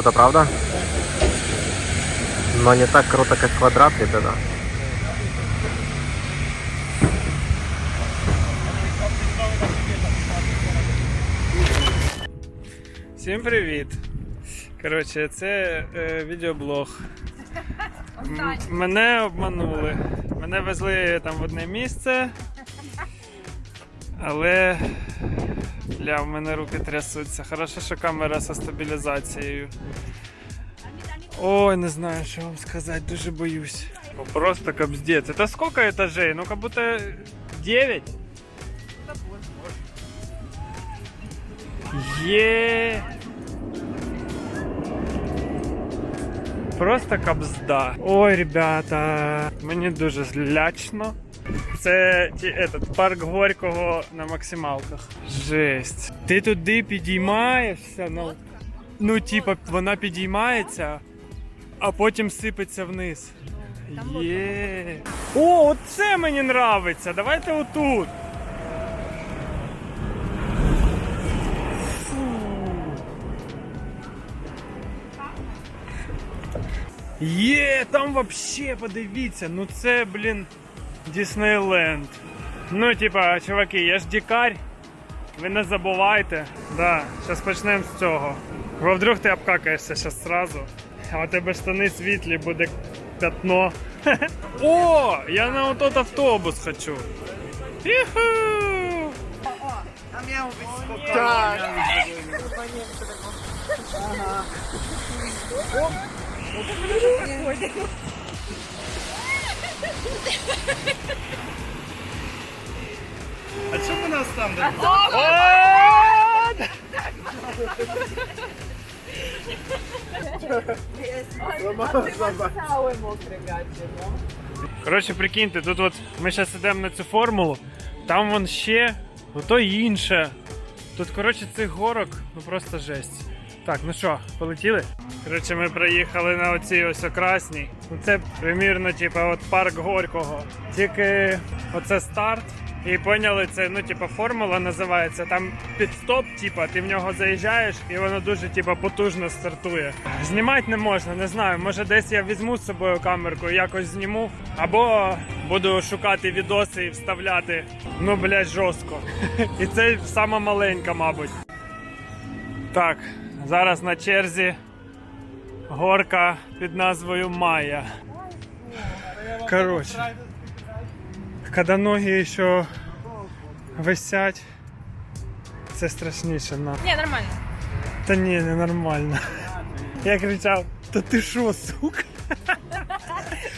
Круто, правда? Но не так круто, как квадрат, ребята. Всім привіт! Коротше, це е, відеоблог. М- мене обманули. Мене везли там в одне місце. Але бля, в мене руки трясуться. Хорошо, що камера зі стабілізацією. Ой, не знаю, що вам сказати, дуже боюсь. Просто капздець. Это сколько этажей? Ну, как будто 9. Є. Просто кабзда. Ой, ребята, мені дуже злячно. Це ті, этот, парк Горького на максималках. Жесть. Ти туди підіймаєшся, ну, ну типа, вона підіймається, а потім сипеться вниз. Є. О, оце мені нравиться. Давайте отут. Є, там вообще, подивіться, ну це, блін, Діснейленд. Ну, типа, чуваки, я ж дікарь. Ви не забувайте. Да, зараз почнемо з цього. Бо вдруг ти обкакаєшся зараз сразу. А у тебе штани світлі, буде пятно. О, я на отот автобус хочу. Іху! А чому нас там О! Коротше, прикиньте, тут от ми зараз йдемо на цю формулу, там вон ще, ото інше. Тут, коротше, цих горок, ну просто жесть. Так, ну що, полетіли? Коротше, ми приїхали на оцій ось окрасній. Ну це примірно, типу, от парк Горького. Тільки оце старт. І поняли, це ну, типа, формула називається. Там підстоп, типа, ти в нього заїжджаєш і воно дуже типа, потужно стартує. Знімати не можна, не знаю. Може десь я візьму з собою камерку якось зніму. Або буду шукати відоси і вставляти. Ну, блядь, жорстко. І це сама маленька, мабуть. Так, зараз на черзі горка під назвою Майя. Коротше. Когда ноги ще висять, це страшніше на. Не, нормально. Та ні, не нормально. Я кричав: Та ти що, сука?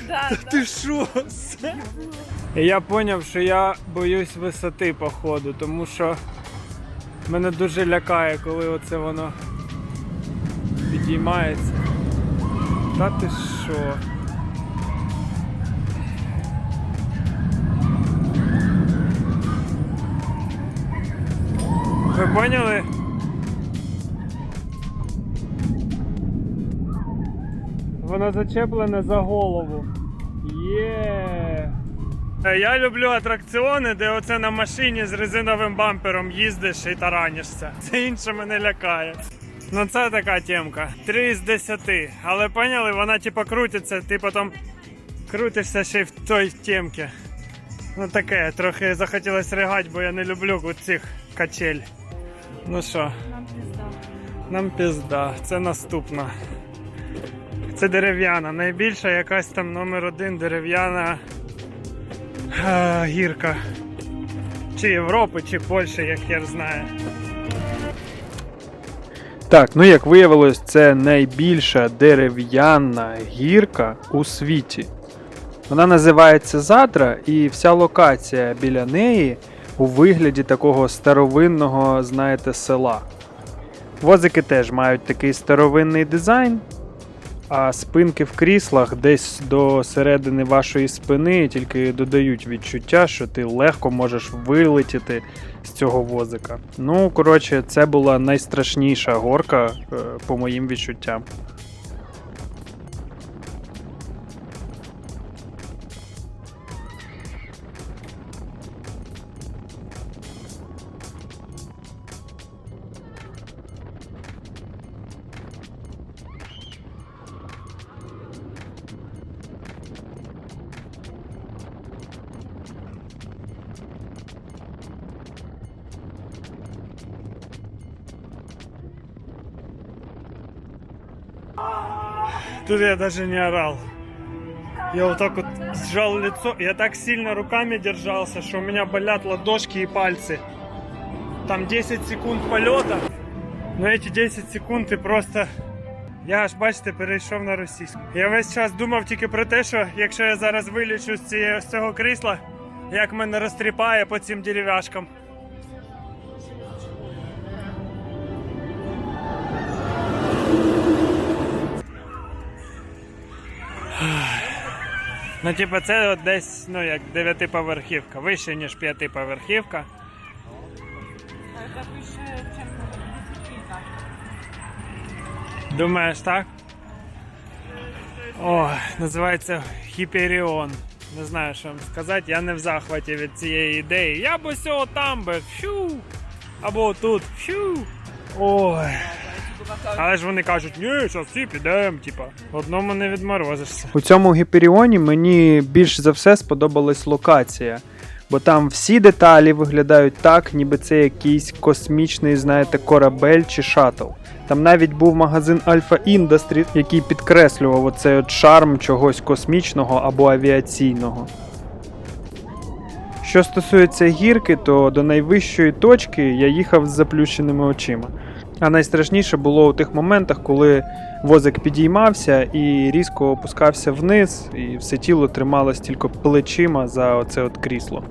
Та ти що? я зрозумів, що я боюсь висоти, походу, тому що мене дуже лякає, коли оце воно підіймається. Та ти що? Ви поняли? Воно зачеплене за голову. Є. Е, Я люблю атракціони, де оце на машині з резиновим бампером їздиш і таранишся. Це інше мене лякає. Ну це така темка. 3 з 10. Але поняли, вона типа крутиться, ти потім крутишся ще й в той темці. Ну таке, трохи захотілося ригати, бо я не люблю цих качель. Ну що, нам пизда. нам пізда, це наступна. Це дерев'яна. Найбільша якась там номер один дерев'яна а, гірка. Чи Європи, чи Польщі, як я знаю. Так, ну як виявилось, це найбільша дерев'яна гірка у світі. Вона називається Задра, і вся локація біля неї у вигляді такого старовинного, знаєте, села. Возики теж мають такий старовинний дизайн, а спинки в кріслах десь до середини вашої спини тільки додають відчуття, що ти легко можеш вилетіти з цього возика. Ну, коротше, це була найстрашніша горка е, по моїм відчуттям. Тут я даже не орал. Я вот так вот сжал лицо. Я так сильно руками держался, что у меня болят ладошки и пальцы. Там 10 секунд полета. Но эти 10 секунд ти просто. Я аж бачите, перейшов на російську. Я весь час думав тільки про те, що якщо я зараз вилічу з цього крісла, як мене розтріпає по цим дерев'яшкам. Ну, типу, це от десь, ну, як дев'ятиповерхівка, вище, ніж п'ятиповерхівка. Это выше, чем десятина. Думаєш, так? О, називається Хіперіон. Не знаю, що вам сказати, я не в захваті від цієї ідеї. Я б ось там би, фью, або тут, фью. Ой. Але ж вони кажуть, ні, зараз всі підемо, типа, одному не відморозишся. У цьому гіперіоні мені більш за все сподобалась локація, бо там всі деталі виглядають так, ніби це якийсь космічний, знаєте, корабель чи шаттл. Там навіть був магазин Alpha Industries, який підкреслював оцей от шарм чогось космічного або авіаційного. Що стосується гірки, то до найвищої точки я їхав з заплющеними очима. А найстрашніше було у тих моментах, коли возик підіймався і різко опускався вниз, і все тіло трималось тільки плечима за оце от крісло.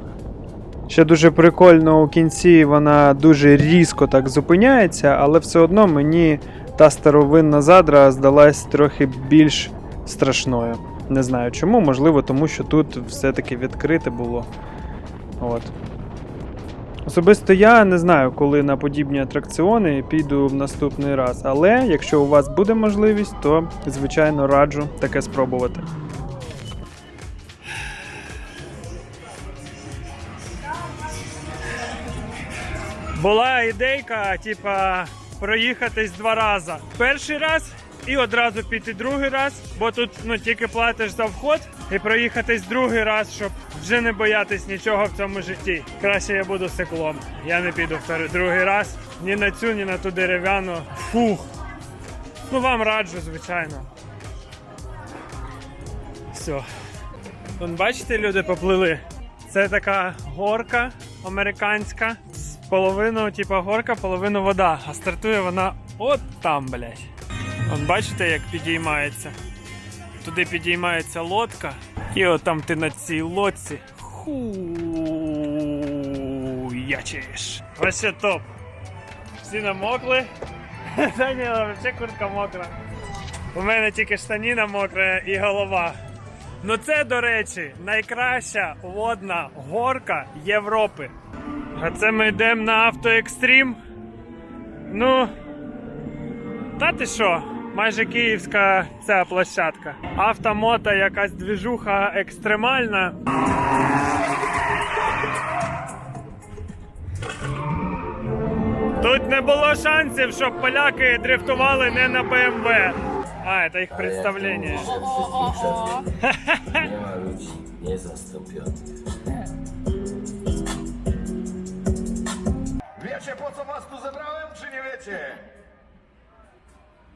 Ще дуже прикольно у кінці вона дуже різко так зупиняється, але все одно мені та старовинна задра здалась трохи більш страшною. Не знаю чому, можливо, тому що тут все-таки відкрите було. От. Особисто я не знаю, коли на подібні атракціони піду в наступний раз, але якщо у вас буде можливість, то звичайно раджу таке спробувати. Була ідейка, типа, проїхатись два рази. Перший раз і одразу піти другий раз, бо тут ну, тільки платиш за вход і проїхатись другий раз, щоб вже не боятись нічого в цьому житті. Краще я буду циклом. Я не піду втор- другий раз ні на цю, ні на ту дерев'яну. Фух. Ну вам раджу, звичайно. Все. Вон, бачите, люди поплили. Це така горка американська. Половину, типа горка, половину вода. А стартує вона от там, блядь. Вон бачите, як підіймається. Туди підіймається лодка. І от там ти на цій лодці. Хуячиш. Вообще топ. Всі намокли. Та ні, взагалі куртка мокра. У мене тільки штаніна мокра і голова. Ну це, до речі, найкраща водна горка Європи. А це ми йдемо на автоекстрім. Ну. Та ти що? Майже київська ця площадка. Автомота якась двіжуха екстремальна. Тут не було шансів, щоб поляки дрифтували не на БМВ. А, це їх представлення. Wiecie po co was tu zebrałem, czy nie wiecie?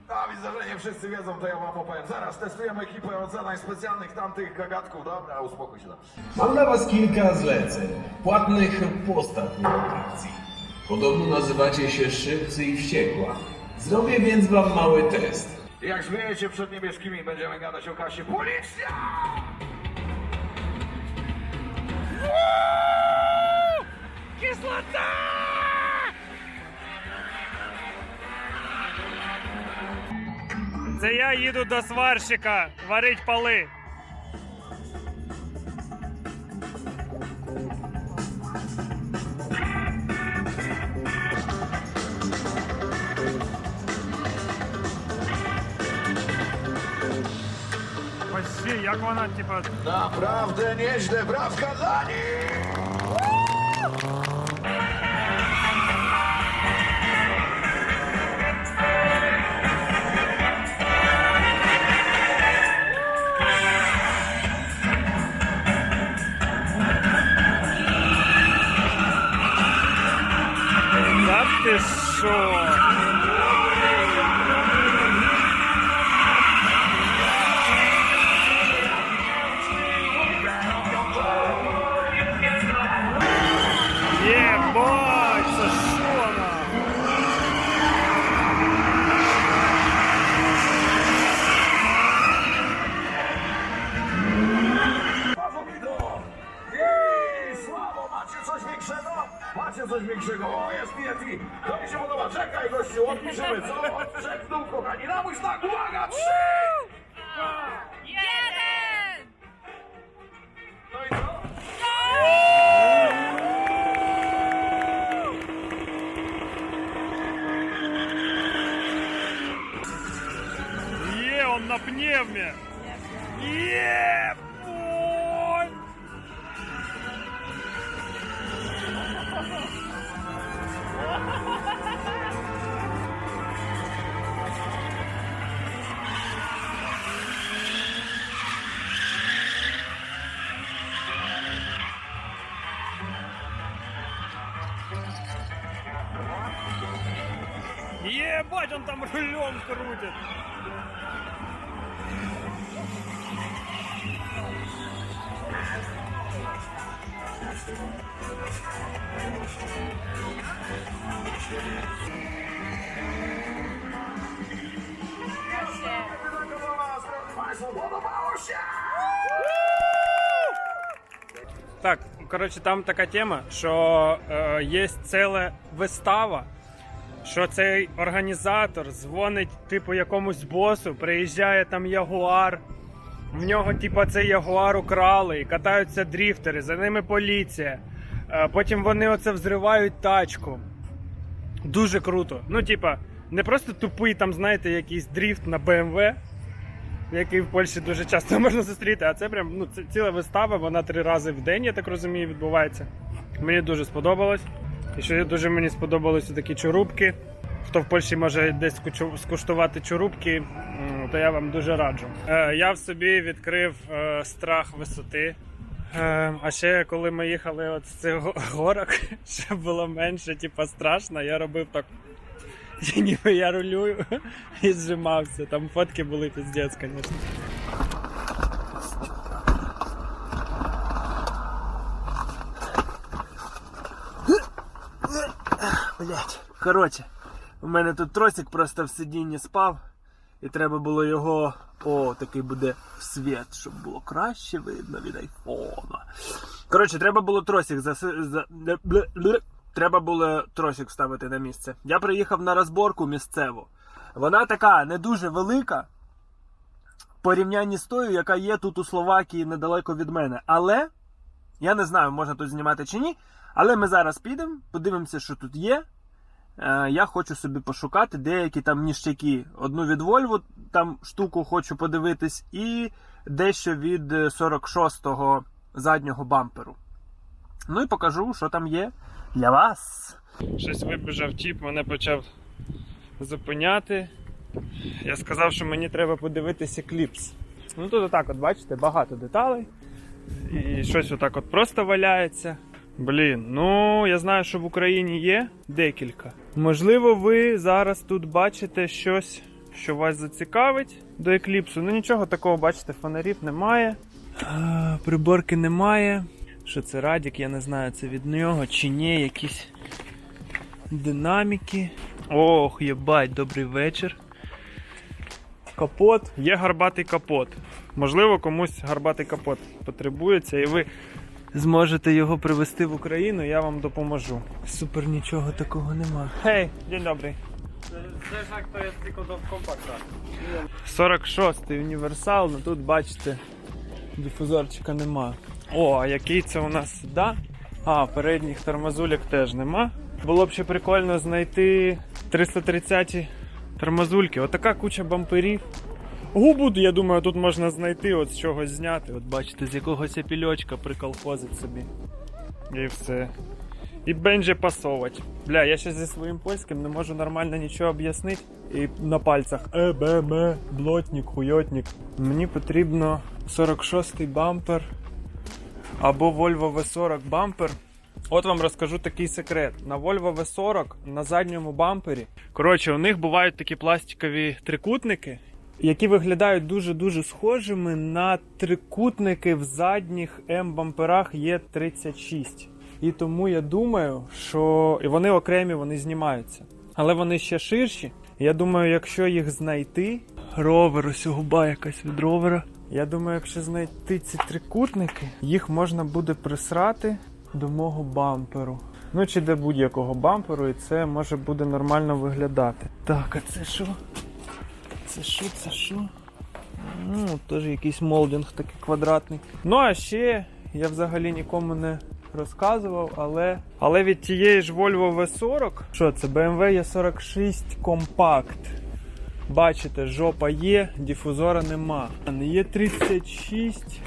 A widzę, że nie wszyscy wiedzą, to ja wam opowiem. Zaraz testujemy ekipę od zadań specjalnych tamtych gagatków. Dobra, uspokój się tam. Mam dla was kilka zleceń, płatnych po ostatniej atrakcji. Podobno nazywacie się Szybcy i Wściekła. Zrobię więc wam mały test. Jak zmieniecie przed niebieskimi, będziemy gadać o kasie. Policja! Це я їду до сварщика варить поли. Почти, як вона, типа, Naprawdę nieźle, brawka dla nich! та ти що? pomysł. Przed mną, kochani, na mój znak, uwaga, trzy! Ебать, он там рулем крутит! Так, коротше, там така тема, що е, є ціла вистава, що цей організатор дзвонить, типу, якомусь босу, приїжджає там ягуар. В нього, типу, цей ягуар украли, і катаються дріфтери, за ними поліція. Е, потім вони оце взривають тачку. Дуже круто. Ну, типа, не просто тупий там, знаєте, якийсь дріфт на BMW, який в Польщі дуже часто можна зустріти, а це прям ну, це ціла вистава, вона три рази в день, я так розумію, відбувається. Мені дуже сподобалось. І що дуже мені сподобалися такі чорубки. Хто в Польщі може десь скуштувати чорубки, то я вам дуже раджу. Е, я в собі відкрив е, страх висоти. Е, а ще коли ми їхали от з цих го- горок, ще було менше, типа страшно, я робив так. Ніби я рулюю і зжимався. Там фотки були піздець, звісно. Блять. Коротше, у мене тут тросик просто в сидінні спав, і треба було його. О, такий буде світ, щоб було краще видно від айфона. Коротше, треба було тросик заси... за... Треба було тросик вставити на місце. Я приїхав на розборку місцеву. Вона така не дуже велика. Порівнянні з тою, яка є тут у Словакії недалеко від мене. Але я не знаю, можна тут знімати чи ні. Але ми зараз підемо, подивимося, що тут є. Е, я хочу собі пошукати деякі там ніштяки. Одну від Volvo там штуку хочу подивитись, і дещо від е, 46-го заднього бамперу. Ну і покажу, що там є для вас. Щось вибіжав тіп, мене почав зупиняти. Я сказав, що мені треба подивитися кліпс. Ну тут отак, от бачите, багато деталей. І щось отак от просто валяється. Блін, ну я знаю, що в Україні є декілька. Можливо, ви зараз тут бачите щось, що вас зацікавить до екліпсу. Ну нічого такого, бачите, фонарів немає. А, приборки немає. Що це Радік, я не знаю, це від нього чи ні, якісь динаміки. Ох, єбать, добрий вечір. Капот. Є гарбатий капот. Можливо, комусь гарбатий капот потребується, і ви зможете його привезти в Україну, я вам допоможу. Супер нічого такого нема. Гей, день добрий. Це ж як то є тільки до компакта. 46-й універсал, ну тут бачите, дифузорчика нема. О, а який це у нас да? А, передніх тормозулек теж нема. Було б ще прикольно знайти 330 тормозульки. Отака куча бамперів. Губу, я думаю, тут можна знайти, от з чогось зняти. От бачите, з якогось апільочка приколхозить собі. І все. І бенже пасовать. Бля, я ще зі своїм польським не можу нормально нічого об'яснити. І на пальцях е, б, м, блотник, хуйотник. Мені потрібно 46-й бампер або Volvo V40 бампер. От вам розкажу такий секрет. На Volvo V40 на задньому бампері. Коротше, у них бувають такі пластикові трикутники, які виглядають дуже-дуже схожими на трикутники в задніх М-бамперах Е36. І тому я думаю, що і вони окремі, вони знімаються. Але вони ще ширші. Я думаю, якщо їх знайти, ровер, ось губа якась від ровера. Я думаю, якщо знайти ці трикутники, їх можна буде присрати до мого бамперу. Ну чи для будь-якого бамперу, і це може буде нормально виглядати. Так, а це що? Це що, це що? Ну, теж якийсь молдинг такий квадратний. Ну а ще я взагалі нікому не розказував, але. Але від тієї ж Volvo V40, що це BMW E46 Compact. Бачите, жопа є, дифузора нема. Є 36.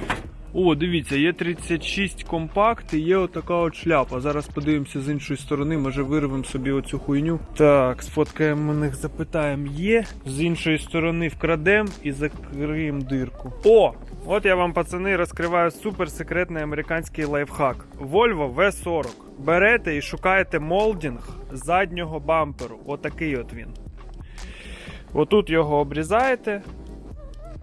О, дивіться, є 36 компакт і є отака от шляпа. Зараз подивимося з іншої сторони, може вирвемо собі оцю хуйню. Так, сфоткаємо них, запитаємо, є. З іншої сторони вкрадемо і закриємо дирку. О! От я вам, пацани, розкриваю суперсекретний американський лайфхак. Volvo V40. Берете і шукаєте молдинг заднього бамперу. Отакий от він. Отут його обрізаєте,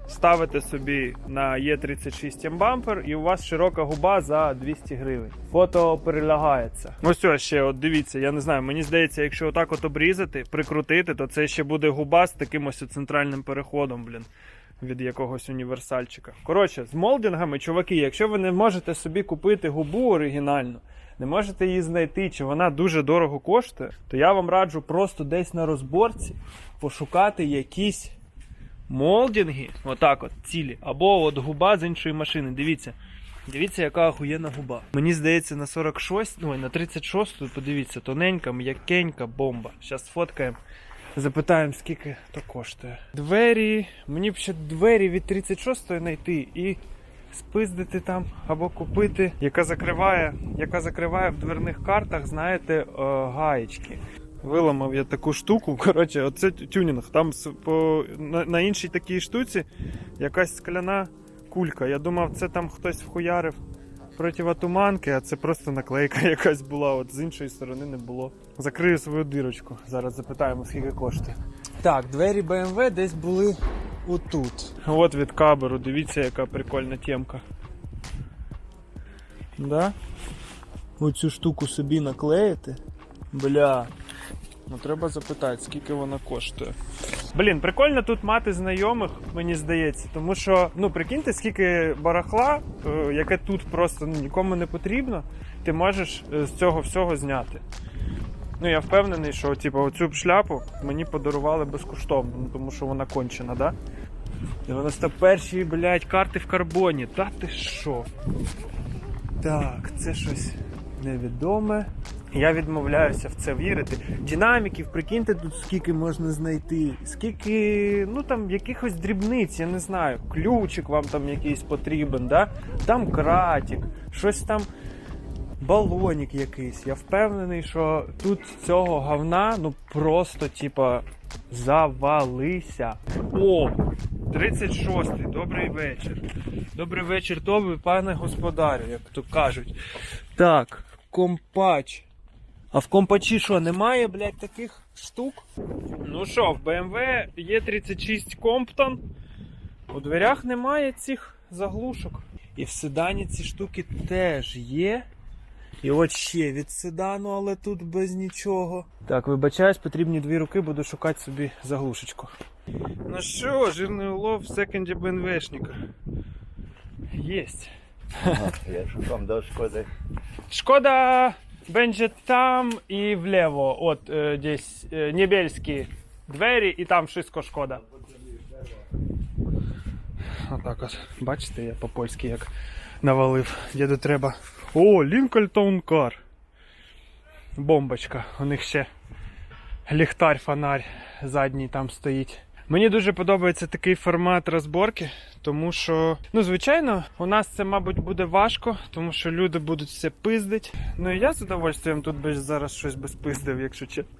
ставите собі на е 36 М-бампер і у вас широка губа за 200 гривень. Фото перелягається. Ось ось ще, от дивіться, я не знаю, мені здається, якщо отак от обрізати, прикрутити, то це ще буде губа з таким ось центральним переходом, блін. Від якогось універсальчика. Коротше, з молдингами, чуваки, якщо ви не можете собі купити губу оригінальну, не можете її знайти, чи вона дуже дорого коштує, то я вам раджу просто десь на розборці пошукати якісь молдинги, отак от, цілі, або от губа з іншої машини. Дивіться. Дивіться, яка охуєнна губа. Мені здається, на 46, ну на 36, подивіться, тоненька, м'якенька бомба. Зараз сфоткаємо. Запитаємо, скільки то коштує. Двері. Мені б ще двері від 36 знайти і спиздити там або купити, яка закриває, яка закриває в дверних картах, знаєте, е, гаєчки. Виламав я таку штуку. Коротше, оце тюнінг. Там по, на, на іншій такій штуці якась скляна кулька. Я думав, це там хтось вхуярив противотуманки, а це просто наклейка якась була. От з іншої сторони не було. Закрию свою дирочку. Зараз запитаємо, скільки коштує. Так, двері BMW десь були отут. От від каберу, дивіться, яка прикольна темка. Да? Оцю штуку собі наклеїти. Бля. Ну треба запитати, скільки вона коштує. Блін, прикольно тут мати знайомих, мені здається, тому що, ну прикиньте, скільки барахла, е, яке тут просто ну, нікому не потрібно, ти можеш е, з цього всього зняти. Ну, я впевнений, що типу, оцю шляпу мені подарували безкоштовно, ну, тому що вона кончена, да? 91-й, блядь, карти в карбоні. Та ти що? Так, це щось невідоме. Я відмовляюся в це вірити. Динаміків, прикиньте, тут скільки можна знайти, скільки, ну там якихось дрібниць, я не знаю. Ключик вам там якийсь потрібен, да? там кратик, щось там, балонік якийсь. Я впевнений, що тут цього говна ну просто, типа, завалися. О! 36-й, добрий вечір. Добрий вечір тобі, пане господарю, як то кажуть. Так, компач. А в компачі що, немає, блядь, таких штук? Ну що, в BMW є 36 Compton. У дверях немає цих заглушок. І в седані ці штуки теж є. І от ще від седану, але тут без нічого. Так, вибачаюсь, потрібні дві руки, буду шукати собі заглушечку. Ну що, жирний улов в секонді БНВшника. Єсть. Я шукам до шкоди. Шкода będzie там і влево. От е, десь е, небельські двері, і там wszystko шкода. Отак от. Бачите, я по-польськи як навалив. Діду треба. О, Лінкольн Кар. Бомбочка. У них ще ліхтар, фонарь задній там стоїть. Мені дуже подобається такий формат розборки, тому що, ну, звичайно, у нас це, мабуть, буде важко, тому що люди будуть все пиздить. Ну і я з удовольствием тут би зараз щось би спиздив, якщо чесно.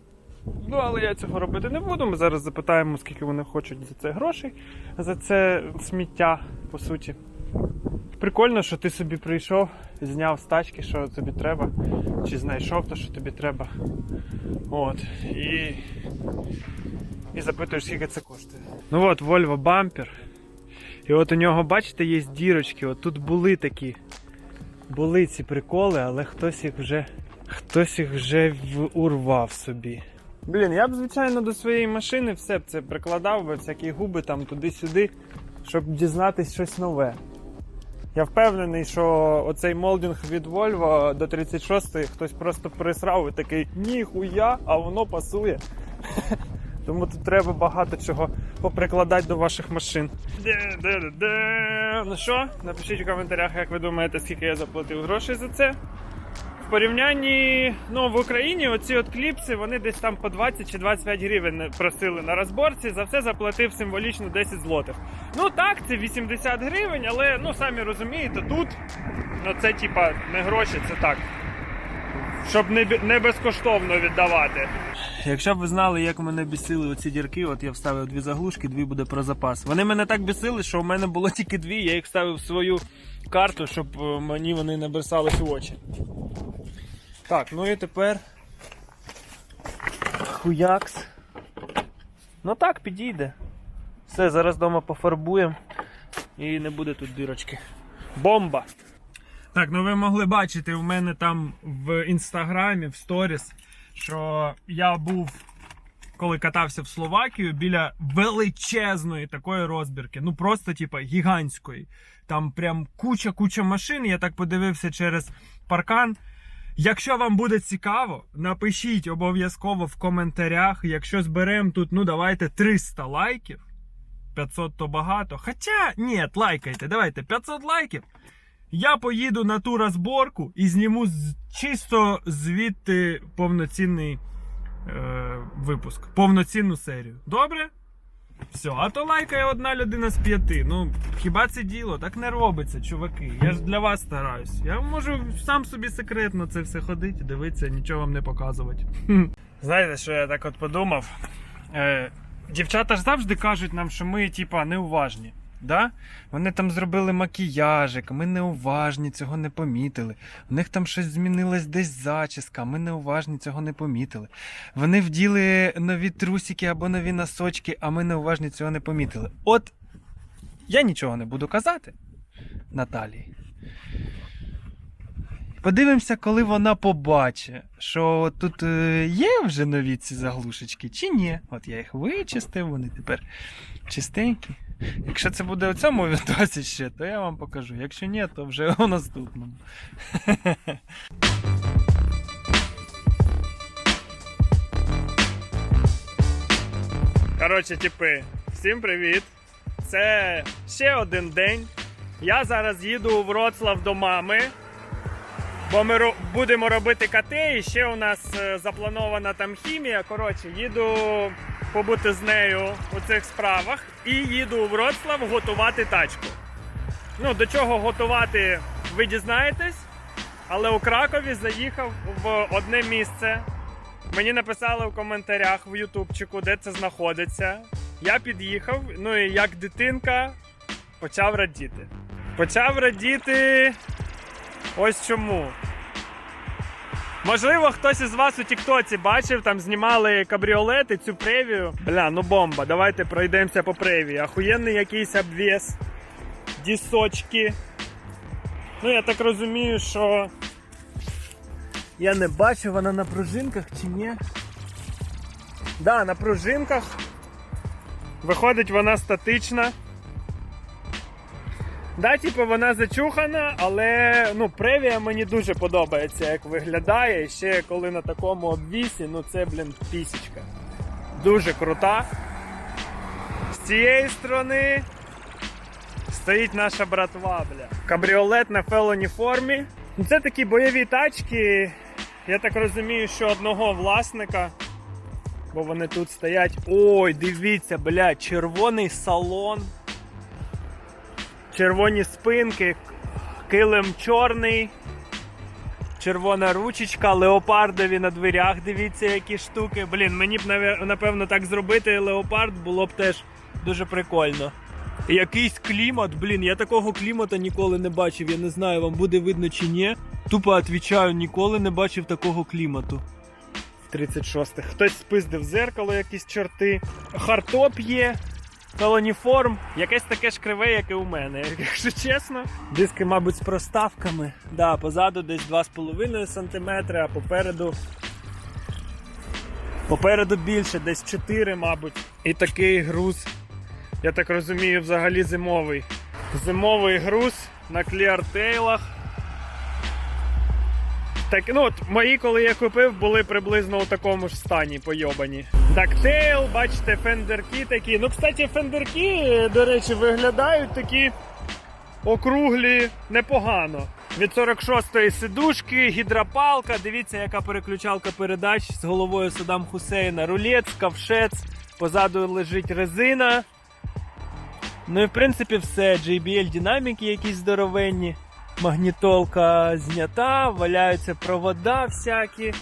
Ну, але я цього робити не буду. Ми зараз запитаємо, скільки вони хочуть за це грошей, за це сміття, по суті. Прикольно, що ти собі прийшов, зняв з тачки, що тобі треба, чи знайшов те, що тобі треба. От. І і запитуєш, скільки це коштує. Ну от, Volvo бампер. І от у нього, бачите, є дірочки. От тут були такі. Були ці приколи, але хтось їх вже. Хтось їх вже урвав собі. Блін, я б, звичайно, до своєї машини все б це прикладав би, всякі губи там туди-сюди, щоб дізнатись щось нове. Я впевнений, що оцей молдинг від Volvo до 36 хтось просто присрав і такий ніхуя, а воно пасує. Тому тут треба багато чого поприкладати до ваших машин. Де-де-де-де. Ну що, напишіть у коментарях, як ви думаєте, скільки я заплатив грошей за це. В порівнянні ну, в Україні оці от кліпси вони десь там по 20 чи 25 гривень просили на розборці. За все заплатив символічно 10 злотих. Ну так, це 80 гривень, але ну самі розумієте, тут ну це типа не гроші, це так. Щоб не, не безкоштовно віддавати. Якщо б ви знали, як мене бісили оці дірки, от я вставив дві заглушки, дві буде про запас. Вони мене так бісили, що в мене було тільки дві, я їх вставив в свою карту, щоб е, мені вони не бросались в очі. Так, ну і тепер. Хуякс. Ну так, підійде. Все, зараз вдома пофарбуємо і не буде тут дірочки. Бомба! Так, ну ви могли бачити у мене там в інстаграмі, в сторіс, що я був, коли катався в Словакію, біля величезної такої розбірки. Ну просто, типа, гігантської. Там прям куча-куча машин. Я так подивився через паркан. Якщо вам буде цікаво, напишіть обов'язково в коментарях. Якщо зберемо тут, ну давайте 300 лайків. 500 то багато. Хоча, ні, лайкайте, давайте 500 лайків. Я поїду на ту розборку і зніму чисто звідти повноцінний е, випуск, повноцінну серію. Добре? Все, а то лайкає одна людина з п'яти. Ну, хіба це діло? Так не робиться, чуваки. Я ж для вас стараюсь. Я можу сам собі секретно це все ходити, дивитися, нічого вам не показувати. Знаєте, що я так от подумав? Е, дівчата ж завжди кажуть нам, що ми, типа, неуважні. Да? Вони там зробили макіяжик, ми неуважні, цього не помітили. У них там щось змінилось десь зачіска, ми неуважні, цього не помітили. Вони вділи нові трусики або нові носочки, а ми неуважні цього не помітили. От я нічого не буду казати Наталії. Подивимося, коли вона побачить, що тут е, є вже нові ці заглушечки, чи ні. От я їх вичистив, вони тепер чистенькі. Якщо це буде у цьому відосі ще, то я вам покажу. Якщо ні, то вже у наступному. Коротше, типи, всім привіт! Це ще один день. Я зараз їду у Вроцлав до мами. Бо ми будемо робити КТ, і ще у нас е, запланована там хімія. Коротше, їду побути з нею у цих справах і їду у Вроцлав готувати тачку. Ну, до чого готувати, ви дізнаєтесь. Але у Кракові заїхав в одне місце. Мені написали в коментарях в Ютубчику, де це знаходиться. Я під'їхав, ну і як дитинка почав радіти. Почав радіти Ось чому. Можливо, хтось із вас у Тіктоці бачив, там знімали кабріолети, цю превію. Бля, ну бомба, давайте пройдемося по превії. Ахуєнний якийсь обвес. Дісочки. Ну, я так розумію, що. Я не бачу, вона на пружинках чи ні. Да, на пружинках. Виходить, вона статична. Да, типу, вона зачухана, але ну, превія мені дуже подобається, як виглядає. І ще коли на такому обвісі, ну це, блін, пісічка. Дуже крута. З цієї сторони стоїть наша братва, бля. Кабріолет на фелоні формі. Ну, Це такі бойові тачки. Я так розумію, що одного власника. Бо вони тут стоять. Ой, дивіться, бля, червоний салон червоні спинки, килим чорний, червона ручечка, леопардові на дверях. Дивіться, які штуки. Блін, мені б напевно так зробити леопард було б теж дуже прикольно. Якийсь клімат, блін, я такого клімата ніколи не бачив. Я не знаю, вам буде видно чи ні. Тупо відповідаю, ніколи не бачив такого клімату. 36-х. Хтось спиздив зеркало, якісь чорти. Хартоп є. Колоніформ, якесь таке ж криве, як і у мене, якщо чесно. Диски, мабуть, з проставками. Да, позаду десь 2,5 см, а попереду. Попереду більше, десь 4, мабуть. І такий груз, я так розумію, взагалі зимовий. Зимовий груз на кліартейлах. Так, ну от мої, коли я купив, були приблизно у такому ж стані пойобані. Дактейл, бачите, фендерки такі. Ну, кстати, фендерки, до речі, виглядають такі округлі непогано. Від 46-ї сидушки, гідропалка. Дивіться, яка переключалка передач з головою Саддам Хусейна. Рулет, ковшець, позаду лежить резина. Ну і в принципі все. JBL динаміки якісь здоровенні. Магнітолка знята, валяються провода всякі.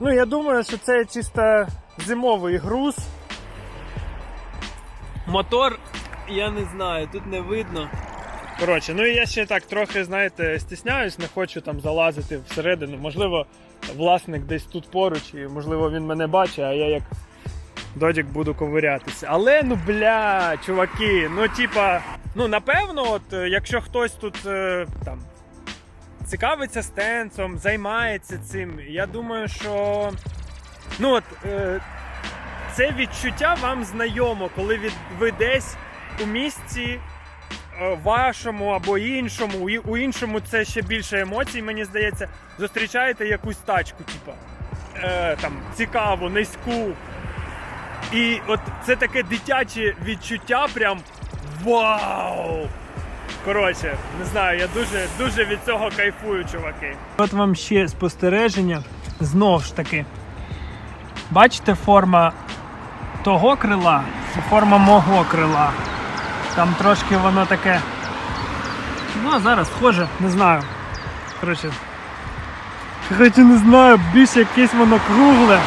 Ну, я думаю, що це чисто зимовий груз. Мотор, я не знаю, тут не видно. Коротше, ну і я ще так трохи, знаєте, стісняюсь, не хочу там залазити всередину. Можливо, власник десь тут поруч, і можливо він мене бачить, а я як додік буду ковирятися. Але ну бля, чуваки, ну типа, ну напевно, от е, якщо хтось тут е, там цікавиться стенсом, займається цим, я думаю, що ну от е, це відчуття вам знайомо, коли від, ви десь у місці е, вашому або іншому, у, у іншому це ще більше емоцій, мені здається, зустрічаєте якусь тачку, типа е, там цікаву, низьку. І от це таке дитяче відчуття, прям вау! Коротше, не знаю, я дуже дуже від цього кайфую, чуваки. От вам ще спостереження. Знов ж таки. Бачите, форма того крила, це форма мого крила. Там трошки воно таке. Ну, зараз схоже, не знаю. Коротше. Коротше, не знаю, більш якесь воно кругле.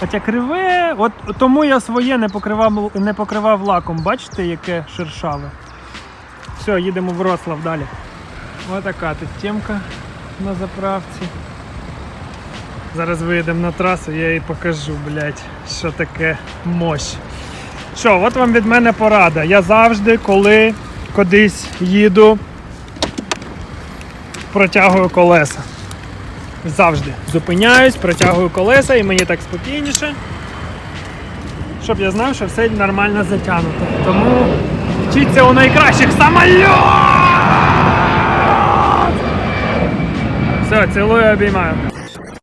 Хоча криве, от тому я своє не покривав, не покривав лаком. Бачите, яке шершаве. Все, їдемо в Вроцлав далі. Ось така тут темка на заправці. Зараз виїдемо на трасу, я їй покажу, блядь, що таке мощь. Що, от вам від мене порада. Я завжди, коли кудись їду, протягую колеса. Завжди. Зупиняюсь, протягую колеса і мені так спокійніше. Щоб я знав, що все нормально затягнуто. Тому вчіться у найкращих самоліт! Все, цілую, обіймаю.